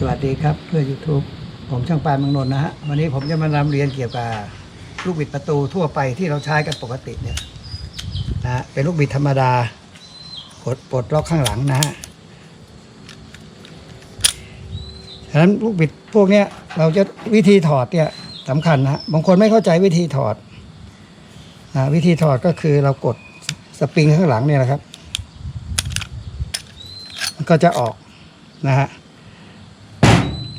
สวัสดีครับเพื่อ YouTube ผมช่างปานมังนนนะฮะวันนี้ผมจะมานำเรียนเกี่ยวกับลูกบิดประตูทั่วไปที่เราใช้กันปกติเนี่ยนะเป็นลูกบิดธรรมดากดปลดล็อกข้างหลังนะฮะฉะนั้นลูกบิดพวกเนี้ยเราจะวิธีถอดเนี่ยสำคัญนะฮะบางคนไม่เข้าใจวิธีถอดนะวิธีถอดก็คือเรากดสปริงข้างหลังเนี่ยนะครับ มันก็จะออกนะฮะ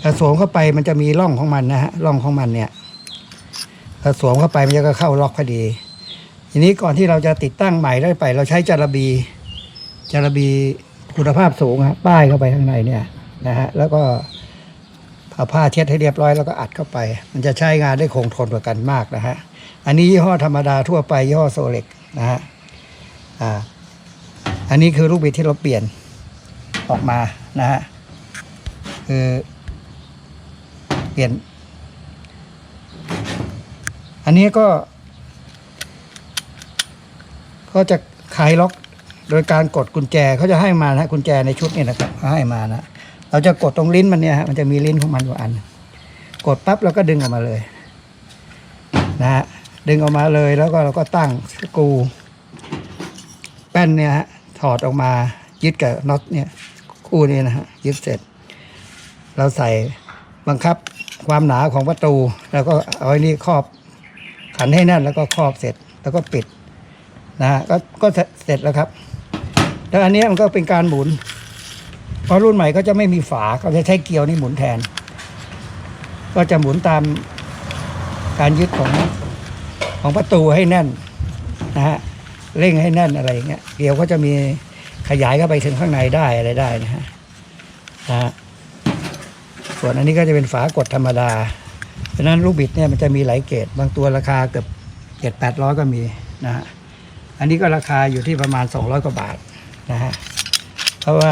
ถ้าสวมเข้าไปมันจะมีร่องของมันนะฮะร่องของมันเนี่ยถ้าสวมเข้าไปมันจะก็เข้าล็อกพอดี ทีนี้ก่อนที่เราจะติดตั้งใหม่ได้ไป เราใช้จาระบีจาระบีคุณภาพสูงฮะป้ายเข้าไปข้างในเนี่ยนะฮะแล้วก็เอาผ้าเช็ดให้เรียบร้อยแล้วก็อัดเข้าไป มันจะใช้งานได้คงทนกว่ากันมากนะฮะอันนี้ยี่ห้อธรรมดาทั่วไปยี่ห้อโซเล็กนะฮะอ่าอันนี้คือลูกบิดที่เราเปลี่ยนออกมานะฮะคือ ปลี่ยน อันนี้ก็ ก็จะคลายล็อกโดยการกดกุญแจเขาจะให้มานะกุญแจในชุดนี่นะครับเขาให้มานะเราจะกดตรงลิ้นมันเนี่ยฮะมันจะมีลิ้นของมันอยู่อัน กดปั๊บเราก็ดึงออกมาเลย นะฮะดึงออกมาเลยแล้วก็เราก็ตั้งสกรูแป้นเนี่ยฮะถอดออกมายึดกับน็อตเนี่ยคู่นี้นะฮะยึดเสร็จ เราใส่บังคับ ความหนาของประตู แล้วก็เอาไอ้นี่ครอบขันให้แน่นแล้วก็ครอบเสร็จแล้วก็ปิดนะฮะก็ก็เสร็จแล้วครับ แล้วอันนี้มันก็เป็นการหมุน เพราะรุ่นใหม่ก็จะไม่มีฝาเขาจะใช้เกลียวนี่หมุนแทน ก็จะหมุนตามการยึดของของประตูให้แน่นนะฮะเร่งให้แน่นอะไรอย่างเงี้ยเกลียวก็จะมีขยายเข้าไปถึงข้างในได้อะไรได้นะฮะนะฮะ ส่วนอันนี้ก็จะเป็นฝากดธรรมดาเพราะนั้นลูกบิดเนี่ยมันจะมีหลายเกรดบางตัวราคาเกือบเจ็ดแปดร้อยก็มีนะฮะอันนี้ก็ราคาอยู่ที่ประมาณสองร้อยกว่าบาทนะฮะเพราะว่า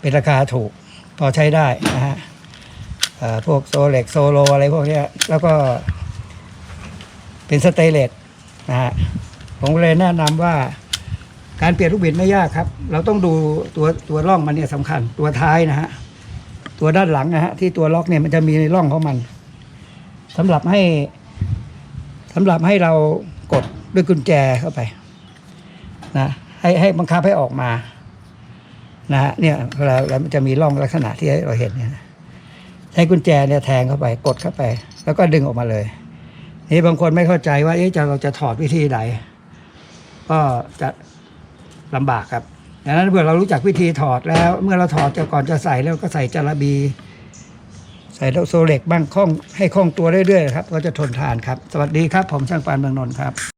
เป็นราคาถูกพอใช้ได้นะฮะพวกโซเล็กโซโลอะไรพวกนี้แล้วก็เป็นสเตเลสนะฮะผมเลยแนะนำว่าการเปลี่ยนลูกบิดไม่ยากครับ เราต้องดูตัวตัวร่องมันเนี่ยสำคัญตัวท้ายนะฮะ ตัวด้านหลังนะฮะที่ตัวล็อกเนี่ยมันจะมีร่องของมันสำหรับให้สำหรับให้เรากดด้วยกุญแจเข้าไป นะให้ให้บังคับให้ออกมา นะฮะเนี่ยเวลาแล้วมันจะมีร่องลักษณะที่เราเห็นเนี่ยใช้กุญแจเนี่ยแทงเข้าไป กดเข้าไป แล้วก็ดึงออกมาเลยนี่บางคนไม่เข้าใจว่าเอ๊ะจะเราจะถอดวิธีไหนก็จะลำบากครับ ดังนั้นเมื่อเรารู้จักวิธีถอดแล้ว เมื่อเราถอดจะก่อนจะใส่แล้วก็ใส่จาระบี ใส่โซเล็กบ้างคล่องให้คล่องตัวเรื่อยๆครับ ก็จะทนทานครับ สวัสดีครับ ผมช่างปานเมืองนนท์ครับ